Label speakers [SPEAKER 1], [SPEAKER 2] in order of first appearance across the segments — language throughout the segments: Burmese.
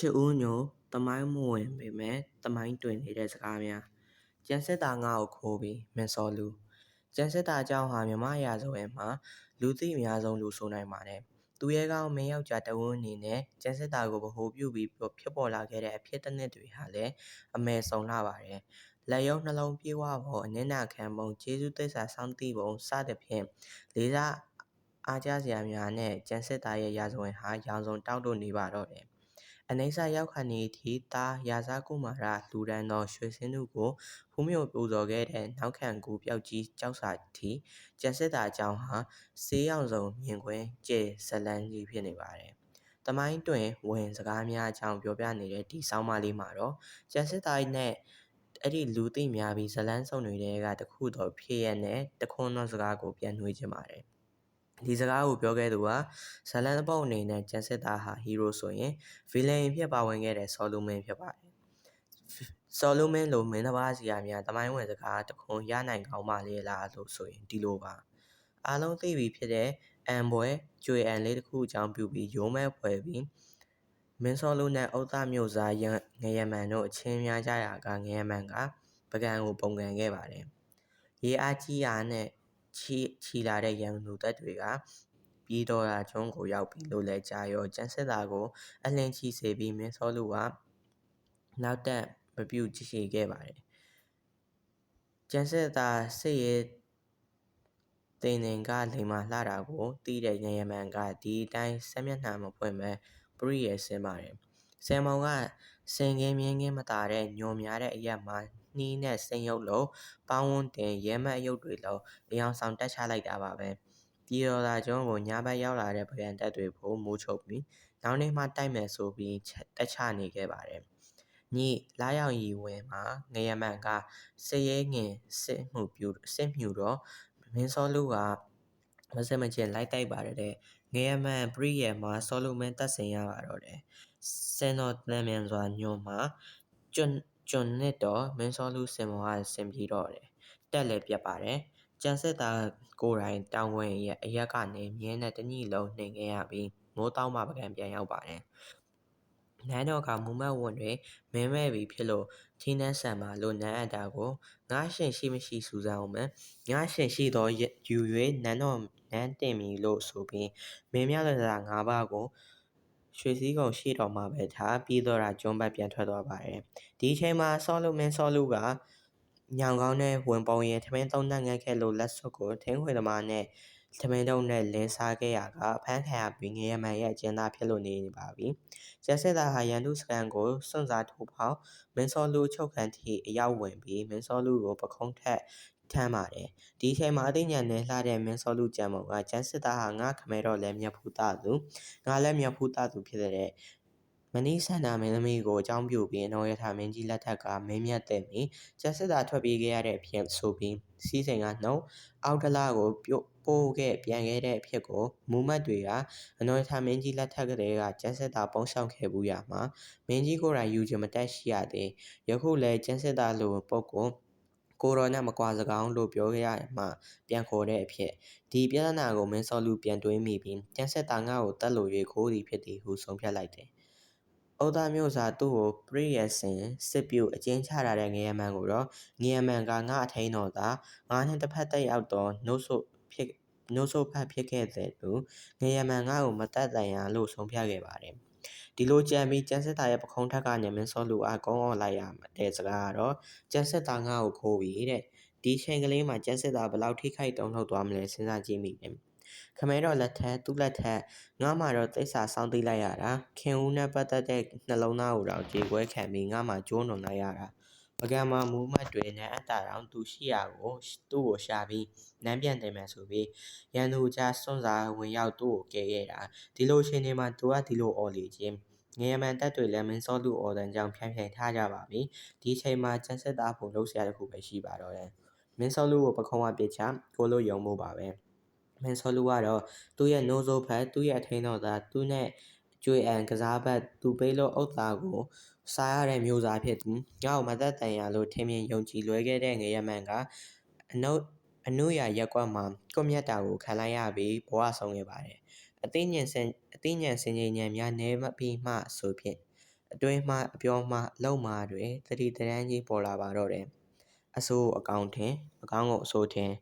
[SPEAKER 1] ချစ်ဦးညိုသမိုင်းမဝင်ပေမယ့်သမိုင်းတွင်နေတဲ့စကားများကျန်စစ်သားငါ့ကိုခိုးပြီးမင်းစောလူကျန်စစ်သားအကြောင်းဟာမြမရာဇဝင်မှာလူသိအများဆုံးလူဆိုနိုင်ပါတယ်သူရဲကောင်းမင်းယောက်ျားတဝန်းအနေနဲ့ကျန်စစ်သားကိုဗဟိုပြုပြီးဖြစ်ပေါ်လာခဲ့တဲ့အဖြစ်တစ်နှစ်တွေဟာလည်းအမယ်ဆုံးလာပါတယ်လက်ရုံးနှလုံးပြေဝပုံအနစ်နာခံပုံကျေးဇူးသစ္စာစောင့်သိပုံစသဖြင့်လေးစားအားကြစရာများနဲ့ကျန်စစ်သားရဲ့ရာဇဝင်ဟာရောင်စုံတောက်လို့နေပါတော့တယ် အနိစ္စရောက်ခါနေသည့်သားရာဇကုမာရလူရန်သောရွှေစင်းတို့ကိုဖူးမြို့ပူဇော်ခဲ့တဲ့နောက်ခံကူပျောက်ကြီးကြောက်စာတီကျန်စစ်သားအကြောင်းဟာဆေးရောင်စုံမြင်ကွင်းကျေဇလန်းကြီးဖြစ်နေပါတယ်။တမိုင်းတွင်ဝင်စကားများအကြောင်းပြောပြနေတဲ့ဒီဆောင်းပါးလေးမှာတော့ကျန်စစ်သားနဲ့အဲ့ဒီလူသိများပြီးဇလန်းဆောင်တွေကတခုတော့ဖြစ်ရတဲ့တခွန်းသောစကားကိုပြန်နှွှေးခြင်းပါတယ်။ ဒီစကားကိုပြောခဲ့သူကဇလန်အပေါက်အနေနဲ့ကျန်စစ်သားဟာဟီးရိုးဆိုရင်ဗီလန်ဖြစ်ပါဝင်ခဲ့တဲ့ဆော်လူမင်းဖြစ်ပါတယ်ဆော်လူမင်းလိုမင်းတစ်ပါးစီအများတမိုင်းဝင်စကားတခွန်ရနိုင်ကောင်းပါလေလားလို့ဆိုရင်ဒီလိုပါအားလုံးသိပြီဖြစ်တဲ့အန်ပွဲကျွေအန်လေးတစ်ခုအကြောင်းပြုပြီးရုံးမဲဖွဲပြီးမင်းစောလူနဲ့ဥဒ္ဒမြို့စားရငရမန်တို့အချင်းများကြရာကငရမန်ကပကံကိုပုံကန်ခဲ့ပါတယ်ရေအားကြီးရာနဲ့ ချီချီလာတဲ့ရန်သူတပ်တွေကပြည်တော်ရာကျွန်းကိုရောက်ပြီလို့လည်းကြားရောကျန်းစစ်သားကိုအလင်းချီစေပြီးမင်းစောလူကနောက်တက်မပြုတ်ကြည့်ရှိခဲ့ပါတယ်ကျန်းစစ်သားစစ်ရေးတင်တင်ကလိန်မာလှတာကိုတီးတဲ့ရရမန်ကဒီအတိုင်းဆက်မျက်နှာမဖွင့်မဲ့ပရိရဲ့ဆင်းပါတယ်ဆယ်မောင်ကစင်ကင်းမြင်းကင်းမတာတဲ့ညုံများတဲ့အရက်မှာ နှီးနဲ့စိန်ရုပ်လို့ပေါင်းဝန်းတင်ရဲမက်ရုပ်တွေလို့အယောင်ဆောင်တက်ချလိုက်တာပါပဲပြည်တော်သာကျွန်းကိုညဘက်ရောက်လာတဲ့ဗရန်တက်တွေကိုမိုးချုပ်ပြီးနောက်နေ့မှတိုက်မယ်ဆိုပြီးတက်ချနေခဲ့ပါတယ်ညလာရောက်ရီဝင်မှာငရမန်ကစရဲငင်စစ်မှုပြုစစ်မြူတော့မင်းစောလူကမစမချင်လိုက်တိုက်ပါတယ်တဲ့ငရမန်ပရိယေမှာဆောလိုမန်တက်ဆင်ရပါတော့တယ်စင်တော်တန်မြန်စွာညွန်မှာကျွန်း ကျွန်းနဲ့တော့မင်းစောလူစင်မောကဆင်ပြီးတော့တယ်တက်လည်းပြတ်ပါတယ်ကျန်စစ်သားကိုယ်တိုင်တောင်ဝင်ရဲ့အရက်ကနေမြင်းနဲ့တညိလုံးနှိမ်ခဲ့ရပြီးမိုးတောင်းမှပကံပြန်ရောက်ပါတယ်နန်းတော်ကမူမတ်ဝန်တွေမင်းမဲ့ပြီးဖြစ်လို့ထင်းနှန်းဆန်ပါလို့နန်းအပ်တာကိုငါရှင်ရှိမရှိစူးစမ်းအောင်မယ်ငါရှင်ရှိသောယူ၍နန်းတော်နန်းတင်မီလို့ဆိုပြီးမင်းများလက်စားငါးပါးကို ရွှေစည်းကုံရှိတော်မှာပဲထားပြီးတော့တာကျွန်းဘက်ပြန်ထွက်သွားပါတယ်ဒီအချိန်မှာဆောလူမင်းဆောလူကညောင်ကောင်းနဲ့ဝင်ပုံရင်ထမင်းသုံးနှက်ငတ်ခဲ့လို့လက်စွပ်ကိုထင်းခွေသမားနဲ့ ထမင်းတုံးနဲ့လင်းစားခဲ့ရကအဖမ်းခံရပြီးငရမန်ရဲ့အကျဉ်းသားဖြစ်လို့နေပါပြီ။ကျက်စစ်သားဟာရန်သူစကန်ကိုစွန့်စားထိုးပေါက်မင်းစောလူချုပ်ခံထိအရောက်ဝင်ပြီးမင်းစောလူကိုပခုံးထက်ထမ်းပါတယ်။ဒီအချိန်မှာအသိဉာဏ်နဲ့လှတဲ့မင်းစောလူကြံမုံကကျန်းစစ်သားဟာငါခမဲတော့လည်းမြတ်ဖူးသားသူငါလည်းမြတ်ဖူးသားသူဖြစ်တဲ့ မနီးဆန္ဒမင်းသမီးကိုအကြောင်းပြုပြီးနောရထမင်းကြီးလက်ထက်ကမင်းမြတ်တဲ့ပြီးကျက်စစ်သားထွက်ပြေးခဲ့ရတဲ့အဖြစ်ဆိုပြီးစီးစိန်ကနှုတ်အောက်တလားကိုပြုတ်ပိုးခဲ့ပြန်ခဲ့တဲ့အဖြစ်ကိုမူမတ်တွေကအနော်ထမင်းကြီးလက်ထက်ကလေးကကျက်စစ်သားပုံဆောင်ခဲ့ဘူးရမှာမင်းကြီးကိုယ်တိုင်ယူချင်မတက်ရှိရသေးယခုလည်းကျက်စစ်သားလိုပုဂ္ဂိုလ်ကိုရောနဲ့မကွာစကောင်းလို့ပြောခဲ့ရမှပြန်ခေါ်တဲ့အဖြစ်ဒီပြဿနာကိုမင်းစောလူပြန်တွေးမိပြီးကျန်ဆက်တာငါ့ကိုတတ်လို့၍ခိုးသည်ဖြစ်သည်ဟုဆုံးဖြတ်လိုက်တယ်။ ဩသားမျိုးစာသူ့ကိုပရိယစင်စစ်ပြုအကျဉ်းချထားတဲ့ငရမန်ကိုတော့ငရမန်ကငါအထိန်တော်သာငါနှင့်တစ်ဖက်တက်ရောက်သောနှုတ်ဆုဖြစ်နှုတ်ဆုဖတ်ဖြစ်ခဲ့တဲ့သူငရမန်ငါ့ကိုမတတ်တန်ရလို့ဆုံးဖြတ်ခဲ့ပါတယ်။ဒီလိုကြံပြီးကျန်းစစ်သားရဲ့ပခုံးထက်ကနေမင်းစောလူအားကုန်းအောင်လိုက်ရတဲ့စကားကတော့ကျန်းစစ်သားငါ့ကိုခိုးပြီးတဲ့ဒီချိန်ကလေးမှာကျန်းစစ်သားဘယ်လောက်ထိခိုက်တုံ့လောက်သွားမလဲစဉ်းစားကြည့်မိတယ် ခမဲတော့လက်ထက်သူ့လက်ထက်ငါမှတော့တိတ်စာစောင်းသိလိုက်ရတာခင်ဦးနဲ့ပတ်သက်တဲ့နှလုံးသားကိုတော့ကြေခွဲခံပြီးငါမှကျိုးနုံလိုက်ရတာပကံမှာမူးမတ်တွေနဲ့အတာတောင်သူရှိရာကိုသူ့ကိုရှာပြီးနမ်းပြန်တယ်မယ်ဆိုပြီးရန်သူကြားစွန့်စားဝင်ရောက်သူ့ကိုကယ်ခဲ့တာဒီလိုချိန်တွေမှာသူကဒီလိုအော်လေခြင်းငရမန်တက်တွေလည်းမင်းစောလူအော်တန်ကြောင့်ဖြန့်ဖြန့်ထားကြပါပြီဒီချိန်မှာကျန်းစစ်သားဖို့လှုပ်ရှားတစ်ခုပဲရှိပါတော့တယ်မင်းစောလူကိုပခုံးဝပစ်ချကိုလိုယုံမှုပါပဲ မင်းစောလူကတော့သူ့ရဲ့နိုးစိုးဖက်သူ့ရဲ့အထင်းတော်သားသူနဲ့ကျွေအန်ကစားဘက်သူပေးလို့အုတ်သားကိုစားရတဲ့မျိုးစားဖြစ်သူငါ့ကိုမသက်တန်ရလို့ထင်မြင်ယုံကြည်လွဲခဲ့တဲ့ငရမန်ကအနုအနုရရက်ကွက်မှာကွန်မြတ်တာကိုခံလိုက်ရပြီးဘဝဆုံးခဲ့ပါတယ်အသိဉာဏ်စင်အသိဉာဏ်စင်ကြယ်ဉာဏ်များနည်းပြီးမှဆိုဖြင့်အတွင်းမှအပြောမှအလုံးမှတွေသတိတရမ်းကြီးပေါ်လာပါတော့တယ်အဆိုးကိုအကောင်းထင်အကောင်းကိုအဆိုးထင်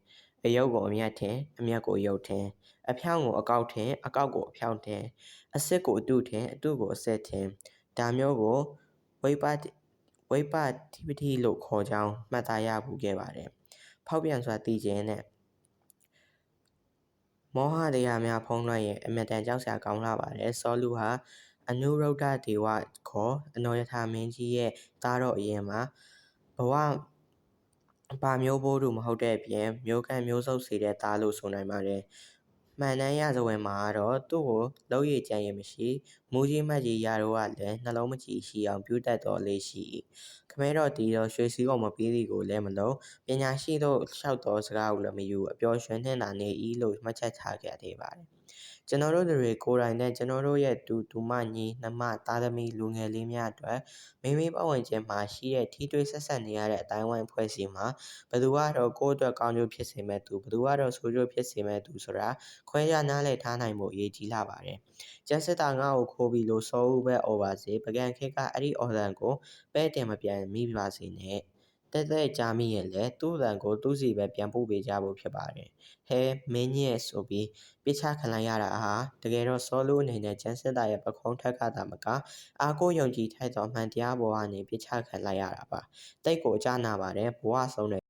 [SPEAKER 1] အယုတ်ကိုအမျက်ထင်အမျက်ကိုအယုတ်ထင်အဖြောင့်ကိုအကောက်ထင်အကောက်ကိုအဖြောင့်ထင်အစစ်ကိုအတုထင်အတုကိုအစစ်ထင်ဒါမျိုးကိုဝိပတ္တိဝိပတ္တိပတိလို့ခေါ်ကြောင်းမှတ်သားရဘူးခဲ့ပါတယ်ဖောက်ပြန်စွာတည်ခြင်းနဲ့မောဟတရားများဖုံးလွှမ်းရင်အမတန်ကြောက်စရာကောင်းလာပါတယ်စောလူဟာအနုရုဒ္ဓဒေဝခေါ်အနောယထာမင်းကြီးရဲ့သားတော်အရင်မှာဘဝ ပါမျိုးဘိုးတို့မဟုတ်တဲ့အပြင်မျိုးကံမျိုးစုပ်စေတဲ့သားလို့ဆိုနိုင်ပါတယ်မှန်တမ်းရဇဝင်မှာတော့သူ့ကိုလောက်ရည်ကြံရည်မရှိမူကြီးမတ်ကြီးရာတော့ကလည်းနှလုံးမကြည်ရှိအောင်ပြုတတ်တော်လေးရှိ၏ခမဲတော်တီတော်ရွှေစည်းအောင်မပြီးသည်ကိုလည်းမလုံးပညာရှိသောလျှောက်တော်စကားကိုလည်းမယူအပျော်ရွှင်နှင့်သာနေ၏လို့မှတ်ချက်ချခဲ့သေးပါတယ် ကျွန်တော်တို့တွေကိုယ်တိုင်နဲ့ကျွန်တော်တို့ရဲ့တူတူမညီနှမသားသမီးလူငယ်လေးများအတွက်မိမိပတ်ဝန်းကျင်မှာရှိတဲ့ထီးတွေးဆက်ဆက်နေရတဲ့အတိုင်းဝိုင်းဖွဲ့စည်းမှာဘယ်သူကတော့ကိုယ့်အတွက်ကောင်းကျိုးဖြစ်စေမဲ့သူဘယ်သူကတော့ဆိုးကျိုးဖြစ်စေမဲ့သူဆိုတာခွဲခြားနားလည်ထားနိုင်ဖို့အရေးကြီးလာပါတယ်။ကျန်စစ်တာငါ့ကိုခိုးပြီးလို့စောဦးပဲအော်ပါစေပကံခေတ်ကအဲ့ဒီအော်လန်ကိုပဲ့တင်မပြန်မိပါစေနဲ့။ တဲ့တဲ့ကြားမိရင်လည်းသူ့အတန်ကိုသူ့စီပဲပြန်ပို့ပေးကြဖို့ဖြစ်ပါတယ်။ဟဲမင်းကြီးရဲ့ဆိုပြီးပြစ်ချခံလိုက်ရတာဟာတကယ်တော့စောလူအနေနဲ့ကျန်းစစ်တာရဲ့ပခုံးထက်ကတာမကအာကိုယုံကြည်ထိုက်သောအမှန်တရားပေါ်ကနေပြစ်ချခံလိုက်ရတာပါ။တိတ်ကိုအကြနာပါတယ်ဘဝဆုံးတဲ့